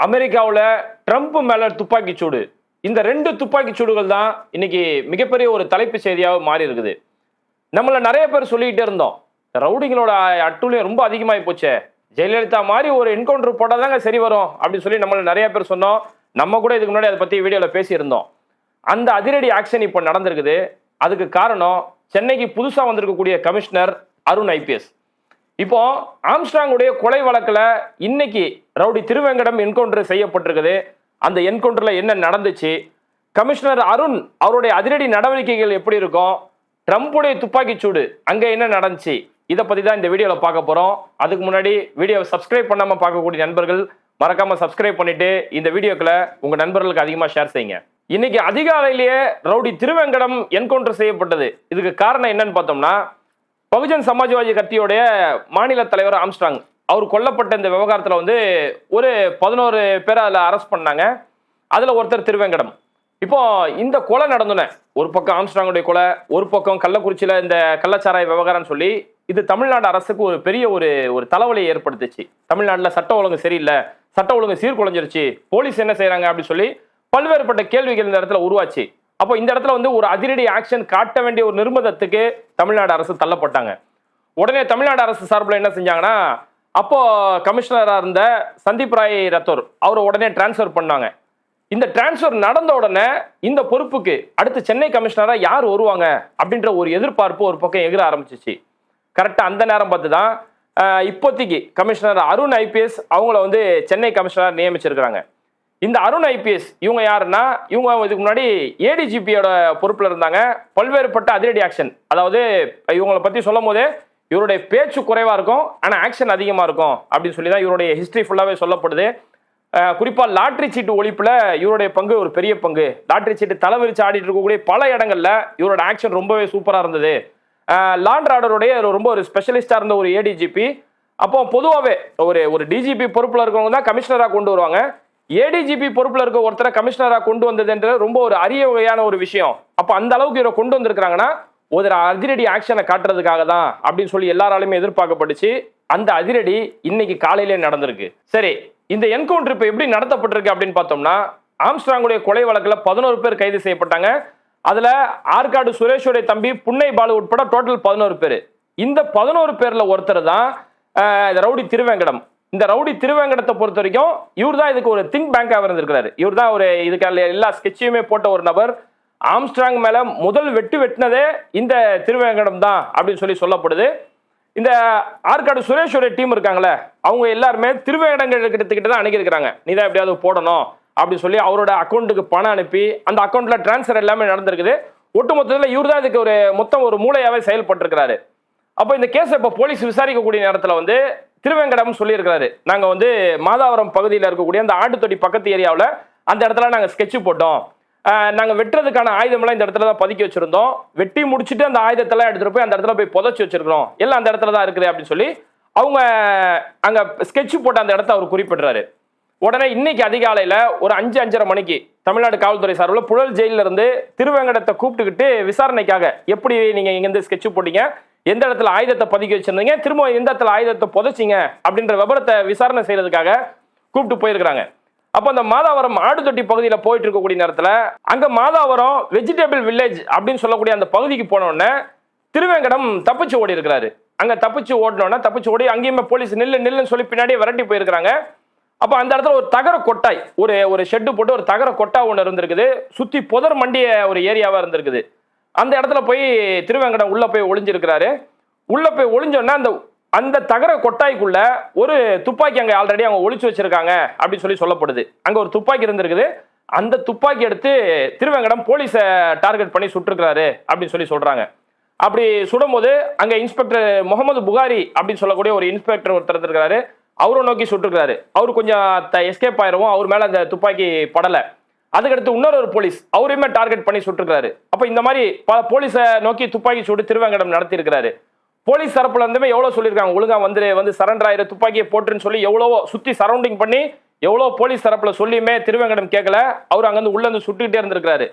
அமெரிக்காவில் ட்ரம்ப் மேலே துப்பாக்கிச்சூடு இந்த ரெண்டு துப்பாக்கிச்சூடுகள் தான் இன்னைக்கு மிகப்பெரிய ஒரு தலைப்பு செய்தியாக மாறி இருக்குது. நம்மள நிறைய பேர் சொல்லிக்கிட்டே இருந்தோம். ரவுடிங்களோட அட்டூழியம் ரொம்ப அதிகமாகி போச்சே. ஜெயலலிதா மாதிரி ஒரு என்கவுண்டர் போட்டால் தாங்க சரி வரும் அப்படின்னு சொல்லி நம்மள நிறைய பேர் சொன்னோம். நம்ம கூட இதுக்கு முன்னாடி அதை பற்றி வீடியோவில் பேசியிருந்தோம். அந்த அதிரடி ஆக்ஷன் இப்போ நடந்திருக்குது. அதுக்கு காரணம் சென்னைக்கு புதுசாக வந்திருக்கக்கூடிய கமிஷனர் அருண் ஐபிஎஸ் இப்போ ஆம்ஸ்டாங்குடைய கொலை வழக்கில் இன்னைக்கு ரவுடி திருவேங்கடம் என்கவுண்டர் செய்யப்பட்டிருக்குது. அந்த என்கவுண்டரில் என்ன நடந்துச்சு? கமிஷனர் அருண் அவருடைய அதிரடி நடவடிக்கைகள் எப்படி இருக்கும்? ட்ரம்ப்புடைய துப்பாக்கிச்சூடு அங்கே என்ன நடந்துச்சு? இதை பற்றி தான் இந்த வீடியோவில் பார்க்க போகிறோம் அதுக்கு முன்னாடி வீடியோவை சப்ஸ்கிரைப் பண்ணாமல் பார்க்கக்கூடிய நண்பர்கள் மறக்காம சப்ஸ்கிரைப் பண்ணிட்டு இந்த வீடியோக்களை உங்கள் நண்பர்களுக்கு அதிகமாக ஷேர் செய்யுங்க. இன்னைக்கு அதிகாலையிலேயே ரவுடி திருவேங்கடம் என்கவுண்டர் செய்யப்பட்டது. இதுக்கு காரணம் என்னன்னு பார்த்தோம்னா பகுஜன் சமாஜ்வாதி கட்சியோடைய மாநில தலைவர் ஆம்ஸ்ட்ராங் அவர் கொல்லப்பட்ட இந்த விவகாரத்தில் வந்து ஒரு பதினோரு பேரை அதில் அரெஸ்ட் பண்ணாங்க. அதில் ஒருத்தர் திருவேங்கடம். இப்போ இந்த கொலை நடந்தன ஒரு பக்கம் ஆம்ஸ்டாங்குடைய கொலை ஒரு பக்கம் கள்ளக்குறிச்சியில் இந்த கள்ளச்சாராய விவகாரம்னு சொல்லி இது தமிழ்நாடு அரசுக்கு ஒரு பெரிய ஒரு ஒரு தலைவலியை ஏற்படுத்துச்சு. தமிழ்நாட்டில் சட்ட ஒழுங்கு சரியில்லை சட்ட ஒழுங்கு சீர்குலைஞ்சிருச்சு போலீஸ் என்ன செய்கிறாங்க அப்படின்னு சொல்லி பல்வேறுபட்ட கேள்விகள் இந்த இடத்துல உருவாச்சு. அப்போ இந்த இடத்துல வந்து ஒரு அதிரடி ஆக்ஷன் காட்ட வேண்டிய ஒரு நிர்பந்தத்துக்கு தமிழ்நாடு அரசு தள்ளப்பட்டாங்க. உடனே தமிழ்நாடு அரசு சார்பில் என்ன செஞ்சாங்கன்னா அப்போ கமிஷனராக இருந்த சந்தீப் ராய் ரத்தோர் அவரை உடனே டிரான்ஸ்ஃபர் பண்ணாங்க. இந்த டிரான்ஸ்ஃபர் நடந்த உடனே இந்த பொறுப்புக்கு அடுத்து சென்னை கமிஷனராக யார் வருவாங்க அப்படின்ற ஒரு எதிர்பார்ப்பு ஒரு பக்கம் எகிர ஆரம்பிச்சிச்சு. கரெக்டாக அந்த நேரம் பார்த்து தான் இப்போதைக்கு கமிஷனர் அருண் ஐபிஎஸ் அவங்கள வந்து சென்னை கமிஷனர் நியமிச்சிருக்கிறாங்க. இந்த அருண் ஐபிஎஸ் இவங்க யாருன்னா இவங்க இதுக்கு முன்னாடி ஏடிஜிபியோட பொறுப்பில் இருந்தாங்க. பல்வேறுபட்ட அதிரடி ஆக்ஷன் அதாவது இவங்களை பற்றி சொல்லும் போதே இவருடைய பேச்சு குறைவாக இருக்கும் ஆனால் ஆக்ஷன் அதிகமாக இருக்கும் அப்படின்னு சொல்லி தான் இவருடைய ஹிஸ்ட்ரி ஃபுல்லாகவே சொல்லப்படுது. குறிப்பாக குறிப்பா லாட்ரி சீட்டு ஒழிப்புல இவருடைய பங்கு ஒரு பெரிய பங்கு. லாட்ரி சீட்டு தலைவிரிச்சு ஆடிட்டு இருக்கக்கூடிய பல இடங்கள்ல இவரோட ஆக்ஷன் ரொம்பவே சூப்பரா இருந்தது. லாண்ட் ஆர்டருடைய ரொம்ப ஒரு ஸ்பெஷலிஸ்டா இருந்த ஒரு ஏடிஜிபி அப்போ பொதுவாகவே ஒரு ஒரு டிஜிபி பொறுப்புல இருக்கவங்க தான் கமிஷனரா கொண்டு வருவாங்க. ஏடிஜிபி பொறுப்புல இருக்க ஒருத்தரை கமிஷனரா கொண்டு வந்ததுன்றது ரொம்ப ஒரு அரிய வகையான ஒரு விஷயம். அப்போ அந்த அளவுக்கு இவரை கொண்டு வந்திருக்காங்கன்னா ஒரு அதிரடி ஆக்ஷனை காட்டுறதுக்காக தான் அப்படின்னு சொல்லி எல்லாராலுமே எதிர்பார்க்கப்பட்டுச்சு அந்த அதிரடி இன்னைக்கு காலையிலே நடந்திருக்கு. சரி இந்த என்கவுண்டர் இப்போ எப்படி நடத்தப்பட்டிருக்கு அப்படின்னு பார்த்தோம்னா ஆம்ஸ்ட்ராங்குடைய கொலை வழக்குல பதினோரு பேர் கைது செய்யப்பட்டாங்க. அதுல ஆற்காடு சுரேஷுடைய தம்பி புன்னை பாலு உட்பட டோட்டல் பதினோரு பேர். இந்த பதினோரு பேர்ல ஒருத்தர் தான் ரவுடி திருவேங்கடம். இந்த ரவுடி திருவேங்கடத்தை பொறுத்த வரைக்கும் இவர் தான் இதுக்கு ஒரு திங்க் பேங்காக இருந்திருக்கிறாரு. இவர் தான் ஒரு இதுக்கு எல்லா ஸ்கெட்சையுமே போட்ட ஒரு நபர். ஆம்ஸ்ட்ராங் மேல முதல் வெட்டு வெட்டினதே இந்த திருவேங்கடம் தான் அப்படின்னு சொல்லி சொல்லப்படுது. இந்த ஆற்காடு சுரேஷோட டீம் இருக்காங்களே அவங்க எல்லாருமே திருவேங்கடங்கள் கிட்டத்துக்கிட்ட தான் அணுகிருக்கிறாங்க நீ தான் எப்படியாவது போடணும் அப்படின்னு சொல்லி அவரோட அக்கௌண்ட்டுக்கு பணம் அனுப்பி அந்த அக்கௌண்ட்ல டிரான்ஸ்ஃபர் எல்லாமே நடந்திருக்குது. ஒட்டுமொத்தத்தில் இவர் தான் இதுக்கு ஒரு மொத்தம் ஒரு மூளையாவே செயல்பட்டிருக்கிறாரு. அப்போ இந்த கேஸை இப்போ போலீஸ் விசாரிக்கக்கூடிய நேரத்தில் வந்து திருவேங்கடம் சொல்லியிருக்கிறாரு. நாங்கள் வந்து மாதாவரம் பகுதியில் இருக்கக்கூடிய அந்த ஆட்டுத்தொட்டி பக்கத்து ஏரியாவில் அந்த இடத்துல நாங்கள் ஸ்கெட்ச் போட்டோம். நாங்கள் வெட்டுறதுக்கான ஆயுதமெல்லாம் இந்த இடத்துல தான் பதுக்கி வச்சுருந்தோம். வெட்டி முடிச்சுட்டு அந்த ஆயுதத்தெல்லாம் எடுத்துகிட்டு போய் அந்த இடத்துல போய் புதைச்சி வச்சுருக்கிறோம். எல்லாம் அந்த இடத்துல தான் இருக்குது அப்படின்னு சொல்லி அவங்க அங்கே ஸ்கெட்ச் போட்ட அந்த இடத்த அவர் குறிப்பிடுறாரு. உடனே இன்னைக்கு அதிகாலையில் ஒரு அஞ்சு அஞ்சரை மணிக்கு தமிழ்நாடு காவல்துறை சார்பில் புழல் ஜெயிலிருந்து திருவேங்கடத்தை கூப்பிட்டுக்கிட்டு விசாரணைக்காக எப்படி நீங்கள் இங்கேருந்து ஸ்கெட்சு போட்டீங்க? எந்த இடத்துல ஆயுதத்தை பதுக்கி வச்சிருந்தீங்க? திரும்ப எந்த இடத்துல ஆயுதத்தை புதைச்சிங்க? அப்படின்ற விபரத்தை விசாரணை செய்யறதுக்காக கூப்பிட்டு போயிருக்கிறாங்க. அப்போ அந்த மாதாவரம் ஆடுதொட்டி பகுதியில் போயிட்டு இருக்கக்கூடிய நேரத்தில் அங்க மாதாவரம் வெஜிடபிள் வில்லேஜ் அப்படின்னு சொல்லக்கூடிய அந்த பகுதிக்கு போன உடனே திருவேங்கடம் தப்பிச்சு ஓடி இருக்கிறாரு. அங்க தப்பிச்சு ஓடினோன்னா தப்பிச்சு ஓடி அங்கேயுமே போலீஸ் நில்லு நில்லுன்னு சொல்லி பின்னாடியே விரட்டி போயிருக்கிறாங்க. அப்போ அந்த இடத்துல ஒரு தகர கொட்டாய் ஒரு ஒரு ஷெட்டு போட்டு ஒரு தகர கொட்டா ஒன்று இருந்திருக்குது. சுத்தி புதர் மண்டிய ஒரு ஏரியாவா இருந்திருக்குது. அந்த இடத்துல போய் திருவேங்கடம் உள்ள போய் ஒளிஞ்சிருக்கிறாரு. உள்ள போய் ஒளிஞ்சோன்னா அந்த அந்த தகர கொட்டாய்க்குள்ள ஒரு துப்பாக்கி அங்க ஆல்ரெடி அவங்க ஒளிச்சு வச்சிருக்காங்க அப்படின்னு சொல்லி சொல்லப்படுது. அங்க ஒரு துப்பாக்கி இருந்திருக்குது. அந்த துப்பாக்கி எடுத்து திருவேங்கடம் போலீஸை டார்கெட் பண்ணி சுட்டுருக்கிறாரு அப்படின்னு சொல்லி சொல்றாங்க. அப்படி சுடும்போது அங்க இன்ஸ்பெக்டர் முகமது புகாரி அப்படின்னு சொல்லக்கூடிய ஒரு இன்ஸ்பெக்டர் ஒருத்தர் இருக்கிறாரு அவரை நோக்கி சுட்டுருக்கிறாரு. அவர் கொஞ்சம் எஸ்கேப் ஆயிரவும். அவர் மேல அந்த துப்பாக்கி படலை. அதுக்கடுத்து இன்னொரு ஒரு போலீஸ் அவரையுமே டார்கெட் பண்ணி சுட்டுருக்காரு அப்ப இந்த மாதிரி பல போலீஸை நோக்கி துப்பாக்கி சூடு திருவேங்கடம் நடத்தி இருக்கிறாரு போலீஸ் தரப்புல இருந்துமே எவ்வளவு சொல்லியிருக்காங்க? ஒழுங்கா வந்து வந்து சரண்டர் ஆயிரு துப்பாக்கியை போட்டுன்னு சொல்லி எவ்வளவோ சுத்தி சரௌண்டிங் பண்ணி எவ்வளோ போலீஸ் தரப்புல சொல்லியுமே திருவேங்கடம் கேட்கல அவர் அங்கிருந்து உள்ள இருந்து சுட்டுக்கிட்டே இருந்திருக்காரு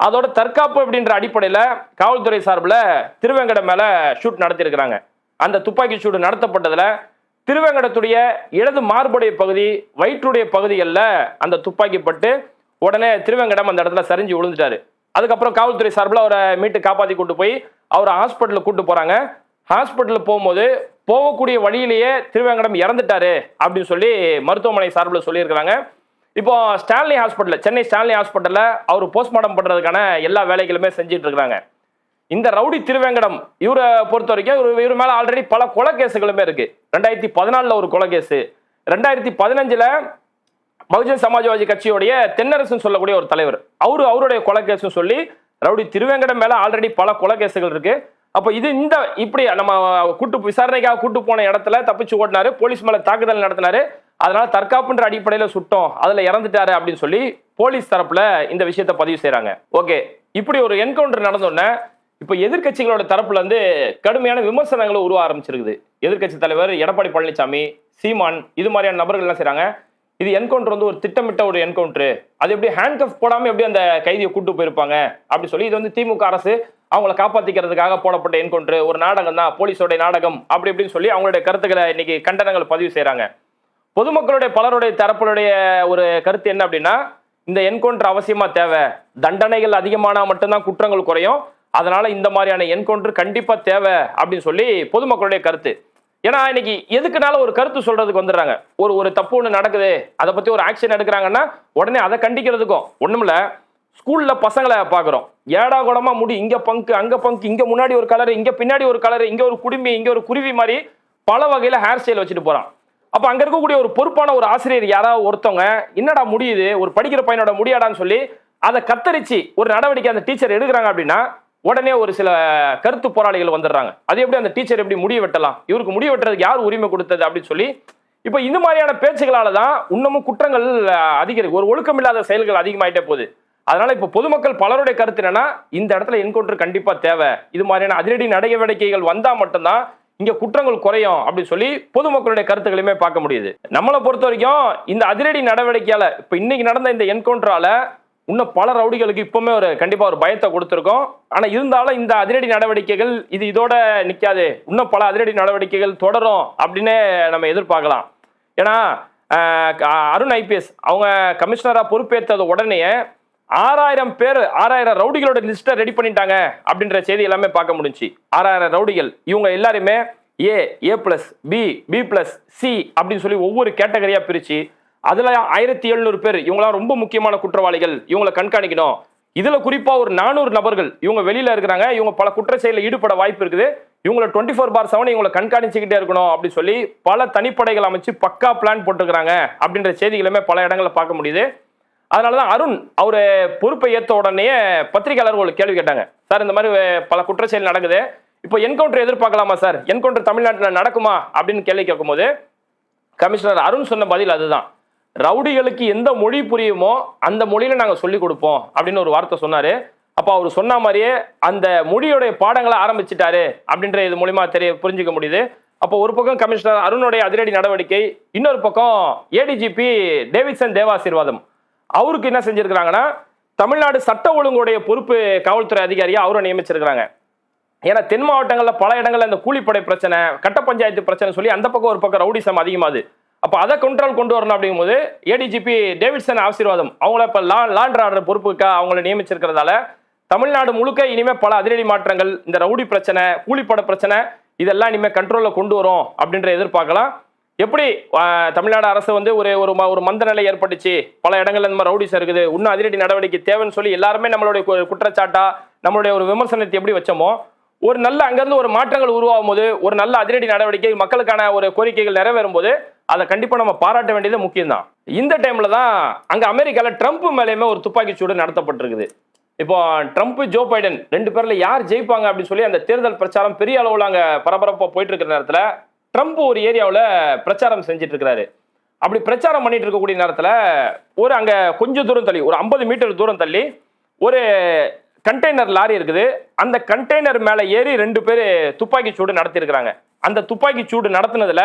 அதோட தற்காப்பு அப்படின்ற அடிப்படையில காவல்துறை சார்பில் திருவேங்கடம் மேல ஷூட் நடத்தியிருக்கிறாங்க. அந்த துப்பாக்கி சூடு நடத்தப்பட்டதுல திருவேங்கடத்துடைய இடது மார்புடைய பகுதி வயிற்றுடைய பகுதிகளில் அந்த துப்பாக்கி பட்டு உடனே திருவேங்கடம் அந்த இடத்துல சரிஞ்சு விழுந்துட்டாரு. அதுக்கப்புறம் காவல்துறை சார்பில் அவரை மீட்டு காப்பாற்றி கூட்டு போய் அவரை ஹாஸ்பிட்டலுக்கு கூட்டு போகிறாங்க ஹாஸ்பிட்டலில் போகும்போது போகக்கூடிய வழியிலேயே திருவேங்கடம் இறந்துட்டாரு அப்படின்னு சொல்லி மருத்துவமனை சார்பில் சொல்லியிருக்கிறாங்க. இப்போ ஸ்டான்லி ஹாஸ்பிட்டல் சென்னை ஸ்டான்லி ஹாஸ்பிட்டலில் அவர் போஸ்ட்மார்ட்டம் பண்ணுறதுக்கான எல்லா வேலைகளுமே செஞ்சுட்டு இருக்கிறாங்க இந்த ரவுடி திருவேங்கடம் இவரை பொறுத்த வரைக்கும் இவர் இவர் மேலே ஆல்ரெடி பல கொலை கேஸுகளுமே இருக்குது ரெண்டாயிரத்தி பதினாலில் ஒரு கொலை கேஸு ரெண்டாயிரத்தி பதினஞ்சில் பகுஜன் சமாஜ்வாதி கட்சியுடைய தென்னரசுன்னு சொல்லக்கூடிய ஒரு தலைவர். அவரு அவருடைய கொலை சொல்லி ரவுடி திருவேங்கடம் மேல ஆல்ரெடி பல கொலைகேசுகள் இருக்கு. அப்போ இது இந்த இப்படி நம்ம கூட்டு விசாரணைக்காக கூட்டு போன இடத்துல தப்பிச்சு ஓட்டினாரு போலீஸ் மேல தாக்குதல் நடத்தினாரு. அதனால தற்காப்புன்ற அடிப்படையில சுட்டோம் அதுல இறந்துட்டாரு அப்படின்னு சொல்லி போலீஸ் தரப்புல இந்த விஷயத்த பதிவு செய்யறாங்க ஓகே இப்படி ஒரு என்கவுண்டர் நடந்தோடனே இப்போ எதிர்க்கட்சிகளோட தரப்புல இருந்து கடுமையான விமர்சனங்களை உருவ ஆரம்பிச்சிருக்குது. எதிர்க்கட்சி தலைவர் எடப்பாடி பழனிசாமி சீமான் இது மாதிரியான நபர்கள் என்ன செய்யறாங்க இது என்கவுண்டர் வந்து ஒரு திட்டமிட்ட ஒரு என்கவுண்டர் அது எப்படி ஹேண்ட் கஃப் போடாம எப்படி அந்த கைதியை கூட்டு போயிருப்பாங்க? அப்படி சொல்லி இது வந்து திமுக அரசு அவங்கள காப்பாத்திக்கிறதுக்காக போடப்பட்ட என்கவுண்டர் ஒரு நாடகம் தான் போலீஸோடைய நாடகம் அப்படி இப்படின்னு சொல்லி அவங்களுடைய கருத்துக்களை இன்னைக்கு கண்டனங்கள் பதிவு செய்கிறாங்க பொதுமக்களுடைய பலருடைய தரப்புடைய ஒரு கருத்து என்ன அப்படின்னா இந்த என்கவுண்டர் அவசியமா தேவை. தண்டனைகள் அதிகமானா மட்டும்தான் குற்றங்கள் குறையும். அதனால இந்த மாதிரியான என்கவுண்டர் கண்டிப்பா தேவை அப்படின்னு சொல்லி பொதுமக்களுடைய கருத்து. ஏன்னா இன்னைக்கு எதுக்குனால ஒரு கருத்து சொல்றதுக்கு வந்துடுறாங்க. ஒரு ஒரு தப்பு ஒன்று நடக்குது அதை பத்தி ஒரு ஆக்ஷன் எடுக்கிறாங்கன்னா உடனே அதை கண்டிக்கிறதுக்கும். ஒண்ணுமில்ல ஸ்கூல்ல பசங்களை பாக்குறோம் ஏடா குடமா முடி இங்க பங்கு அங்க பங்கு இங்க முன்னாடி ஒரு கலர் இங்க பின்னாடி ஒரு கலர் இங்க ஒரு குடும்பி இங்க ஒரு குருவி மாதிரி பல வகையில ஹேர் ஸ்டைல் வச்சுட்டு போறான். அப்ப அங்க இருக்கக்கூடிய ஒரு பொறுப்பான ஒரு ஆசிரியர் யாராவது ஒருத்தவங்க என்னடா முடியுது? ஒரு படிக்கிற பையனோட முடியாடான்னு சொல்லி அதை கத்தரிச்சு ஒரு நடவடிக்கை அந்த டீச்சர் எடுக்கிறாங்க அப்படின்னா உடனே ஒரு சில கருத்து போராளிகள் வந்துடுறாங்க. அது எப்படி அந்த டீச்சர் எப்படி முடிய வெட்டலாம்? இவருக்கு முடிய வெட்டுறதுக்கு யார் உரிமை கொடுத்தது அப்படின்னு சொல்லி இப்போ இந்த மாதிரியான பேச்சுகளால தான் இன்னமும் குற்றங்கள் அதிகரிக்கும் ஒரு ஒரு ஒழுக்கமில்லாத செயல்கள் அதிகமாயிட்டே போகுது. அதனால இப்போ பொதுமக்கள் பலருடைய கருத்து என்னன்னா இந்த இடத்துல என்கவுண்டர் கண்டிப்பா தேவை. இது மாதிரியான அதிரடி நடவடிக்கைகள் வந்தா மட்டும்தான் இங்க குற்றங்கள் குறையும் அப்படின்னு சொல்லி பொதுமக்களுடைய கருத்துக்களையுமே பார்க்க முடியுது. நம்மளை பொறுத்த வரைக்கும் இந்த அதிரடி நடவடிக்கையால இப்ப இன்னைக்கு நடந்த இந்த என்கவுண்டரால இன்னும் பல ரவுடிகளுக்கு இப்பவுமே ஒரு கண்டிப்பா ஒரு பயத்தை கொடுத்துருக்கோம். ஆனா இருந்தாலும் இந்த அதிரடி நடவடிக்கைகள் இது இதோட நிக்காது. இன்னும் பல அதிரடி நடவடிக்கைகள் தொடரும் அப்படின்னு நம்ம எதிர்பார்க்கலாம். ஏன்னா அருண் ஐபிஎஸ் அவங்க கமிஷனரா பொறுப்பேற்றது உடனே ஆறாயிரம் பேர் ஆறாயிரம் ரவுடிகளோட லிஸ்ட்டை ரெடி பண்ணிட்டாங்க அப்படின்ற செய்தி எல்லாமே பார்க்க முடிஞ்சுச்சு. ஆறாயிரம் ரவுடிகள். இவங்க எல்லாருமே A A plus B B plus C அப்படின்னு சொல்லி ஒவ்வொரு கேட்டகரியா பிரிச்சு அதுல ஆயிரத்தி எழுநூறு பேர் இவங்களாம் ரொம்ப முக்கியமான குற்றவாளிகள் இவங்களை கண்காணிக்கணும். இதுல குறிப்பா ஒரு நானூறு நபர்கள் இவங்க வெளியில இருக்கிறாங்க இவங்க பல குற்ற செயலில் ஈடுபட வாய்ப்பு இருக்குது. இவங்களை டுவெண்ட்டி ஃபோர் பார் செவன் இவங்களை கண்காணிச்சுக்கிட்டே இருக்கணும் அப்படின்னு சொல்லி பல தனிப்படைகள் அமைச்சு பக்கா பிளான் போட்டுக்கிறாங்க அப்படின்ற செய்திகளுமே பல இடங்களில் பார்க்க முடியுது. அதனாலதான் அருண் அவர் பொறுப்பை ஏத்த உடனே பத்திரிகையாளர்கள் ஒரு கேள்வி கேட்டாங்க. சார் இந்த மாதிரி பல குற்ற செயல் நடக்குது. இப்போ என்கவுண்டர் எதிர்பார்க்கலாமா சார்? என்கவுண்டர் தமிழ்நாட்டில் நடக்குமா? அப்படின்னு கேள்வி கேட்கும்போது கமிஷனர் அருண் சொன்ன பதில் அதுதான். ரவுடிகளுக்கு எந்த மொழி புரியுமோ அந்த மொழியில நாங்கள் சொல்லி கொடுப்போம் அப்படின்னு ஒரு வார்த்தை சொன்னாரு. அப்போ அவர் சொன்ன மாதிரியே அந்த மொழியோடைய பாடங்களை ஆரம்பிச்சிட்டாரு அப்படின்ற இது மூலியமா தெரிய புரிஞ்சுக்க முடியுது. அப்போ ஒரு பக்கம் கமிஷனர் அருணுடைய அதிரடி நடவடிக்கை இன்னொரு பக்கம் ஏடிஜிபி டேவிட்சன் தேவாசீர்வாதம். அவருக்கு என்ன செஞ்சிருக்கிறாங்கன்னா தமிழ்நாடு சட்ட ஒழுங்குடைய பொறுப்பு காவல்துறை அதிகாரியாக அவரை நியமிச்சிருக்கிறாங்க. ஏன்னா தென் மாவட்டங்களில் பல இடங்களில் இந்த கூலிப்படை பிரச்சனை கட்ட பஞ்சாயத்து பிரச்சனை சொல்லி அந்த பக்கம் ஒரு பக்கம் ரவுடிசம் அதிகமாகுது. அப்போ அதை கண்ட்ரோல் கொண்டு வரணும் அப்படிங்கும்போது ஏடிஜிபி டேவிட்சன் ஆசீர்வாதம். அவங்கள இப்போ லா லாண்ட் ஆர்டர் பொறுப்புக்கா அவங்கள நியமிச்சிருக்கிறதால தமிழ்நாடு முழுக்க இனிமேல் பல அதிரடி மாற்றங்கள் இந்த ரவுடி பிரச்சனை கூலிப்பட பிரச்சனை இதெல்லாம் இனிமேல் கண்ட்ரோலில் கொண்டு வரும் அப்படின்ற எதிர்பார்க்கலாம். எப்படி தமிழ்நாடு அரசு வந்து ஒரு ஒரு ம- ஒரு மந்த நிலை ஏற்பட்டுச்சு பல இடங்கள்ல இந்த மாதிரி ரவுடிஸ் இருக்குது இன்னும் அதிரடி நடவடிக்கை தேவைன்னு சொல்லி எல்லாருமே நம்மளுடைய குற்றச்சாட்டா நம்மளுடைய ஒரு விமர்சனத்தை எப்படி வச்சோமோ ஒரு நல்ல அங்கேருந்து ஒரு மாற்றங்கள் உருவாகும் போது ஒரு நல்ல அதிரடி நடவடிக்கை மக்களுக்கான ஒரு கோரிக்கைகள் நிறைவேறும் போது அதை கண்டிப்பாக நம்ம பாராட்ட வேண்டியது முக்கியம் தான் இந்த டைமில் தான் அங்கே அமெரிக்காவில் ட்ரம்ப் மேலேயுமே ஒரு துப்பாக்கி சூடு நடத்தப்பட்டிருக்குது. இப்போ ட்ரம்ப் ஜோ பைடன் ரெண்டு பேரில் யார் ஜெயிப்பாங்க அப்படின்னு சொல்லி அந்த தேர்தல் பிரச்சாரம் பெரிய அளவில் அங்கே பரபரப்பாக போயிட்டு இருக்கிற நேரத்தில் ட்ரம்ப் ஒரு ஏரியாவில் பிரச்சாரம் செஞ்சுட்டு இருக்கிறாரு அப்படி பிரச்சாரம் பண்ணிட்டு இருக்கக்கூடிய நேரத்தில் ஒரு அங்கே கொஞ்சம் தூரம் தள்ளி ஒரு ஐம்பது மீட்டர் தூரம் தள்ளி ஒரு கண்டெய்னர் லாரி இருக்குது. அந்த கண்டெய்னர் மேலே ஏறி ரெண்டு பேர் துப்பாக்கி சூடு நடத்தியிருக்கிறாங்க. அந்த துப்பாக்கி சூடு நடத்தினதுல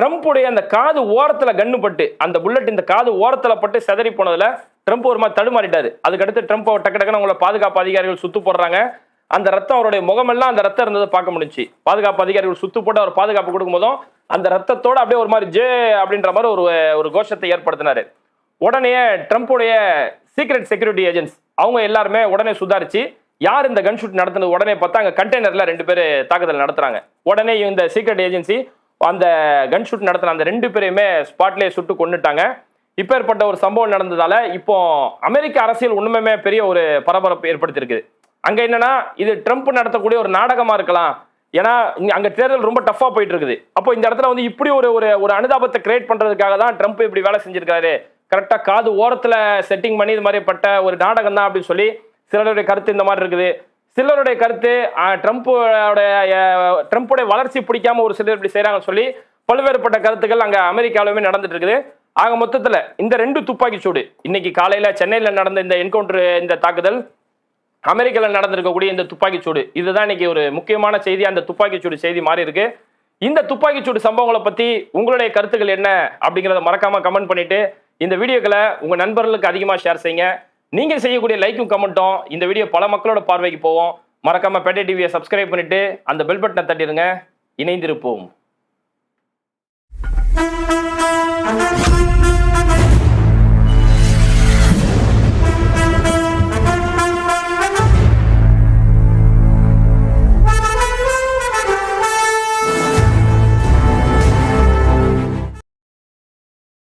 ட்ரம்ப்புடைய அந்த காது ஓரத்துல கண்ணு பட்டு அந்த புல்லட் இந்த காது ஓரத்துல பட்டு செதறி போனதுல ட்ரம்ப் ஒரு மாதிரி தடுமாறிட்டாரு. அதுக்கடுத்து ட்ரம்ப் டக்கு டக்குன்னு அவங்கள பாதுகாப்பு அதிகாரிகள் சுத்து போடுறாங்க. அந்த ரத்தம் அவருடைய முகமெல்லாம் அந்த ரத்தம் இருந்ததை பார்க்க முடிஞ்சுச்சு. பாதுகாப்பு அதிகாரிகள் சுத்து போட்டு அவர் பாதுகாப்பு கொடுக்கும்போதும் அந்த ரத்தத்தோட அப்படியே ஒரு மாதிரி ஜே அப்படின்ற மாதிரி ஒரு ஒரு கோஷத்தை ஏற்படுத்தினாரு. உடனே ட்ரம்ப்புடைய சீக்ரெட் செக்யூரிட்டி ஏஜென்ட்ஸ் அவங்க எல்லாருமே உடனே சுதாரிச்சு யார் இந்த கன்ஷூட் நடத்தினது? உடனே பார்த்தா அங்கே கண்டெய்னர்ல ரெண்டு பேர் தாக்குதல் நடத்துறாங்க. உடனே இந்த சீக்ரெட் ஏஜென்சி அந்த கன் ஷூட் நடத்தின அந்த ரெண்டு பேரையுமே ஸ்பாட்லேயே சுட்டு கொண்டுட்டாங்க இப்பேற்பட்ட ஒரு சம்பவம் நடந்ததால இப்போ அமெரிக்க அரசியல் உண்மையுமே பெரிய ஒரு பரபரப்பு ஏற்படுத்தியிருக்குது அங்கே என்னன்னா இது ட்ரம்ப் நடத்தக்கூடிய ஒரு நாடகமாக இருக்கலாம். ஏன்னா அங்கே தேர்தல் ரொம்ப டஃப்பாக போயிட்டு இருக்குது அப்போ இந்த இடத்துல வந்து இப்படி ஒரு ஒரு ஒரு அனுதாபத்தை கிரியேட் பண்ணுறதுக்காக தான் ட்ரம்ப் இப்படி வேலை செஞ்சிருக்காரு. கரெக்டாக காது ஓரத்தில் செட்டிங் பண்ணி இது மாதிரி பட்ட ஒரு நாடகம் தான் அப்படின்னு சொல்லி சிலருடைய கருத்து இந்த மாதிரி இருக்குது. சிலருடைய கருத்து ட்ரம்ப்போடைய ட்ரம்ப்போடைய வளர்ச்சி பிடிக்காம ஒரு சிலர் இப்படி செய்கிறாங்கன்னு சொல்லி பல்வேறுபட்ட கருத்துக்கள் அங்க அமெரிக்காவிலுமே நடந்துட்டு இருக்குது ஆக மொத்தத்துல இந்த ரெண்டு துப்பாக்கி சூடு இன்னைக்கு காலையில சென்னையில நடந்த இந்த என்கவுண்டர் இந்த தாக்குதல் அமெரிக்காவில் நடந்திருக்கக்கூடிய இந்த துப்பாக்கி சூடு இதுதான் இன்னைக்கு ஒரு முக்கியமான செய்தி. அந்த துப்பாக்கி சூடு செய்தி மாறி இருக்கு இந்த துப்பாக்கிச் சூடு சம்பவங்களை பத்தி உங்களுடைய கருத்துக்கள் என்ன அப்படிங்கறத மறக்காம கமெண்ட் பண்ணிட்டு இந்த வீடியோக்களை உங்க நண்பர்களுக்கு அதிகமா ஷேர் செய்யுங்க. நீங்க செய்யக்கூடிய லைக்கும் கமெண்ட்டும் இந்த வீடியோ பல மக்களோட பார்வைக்கு போவோம் மறக்காம பேட்டை டிவியை சப்ஸ்கிரைப் பண்ணிட்டு அந்த பெல் பட்டனை தட்டிடுங்க. இணைந்திருப்போம்.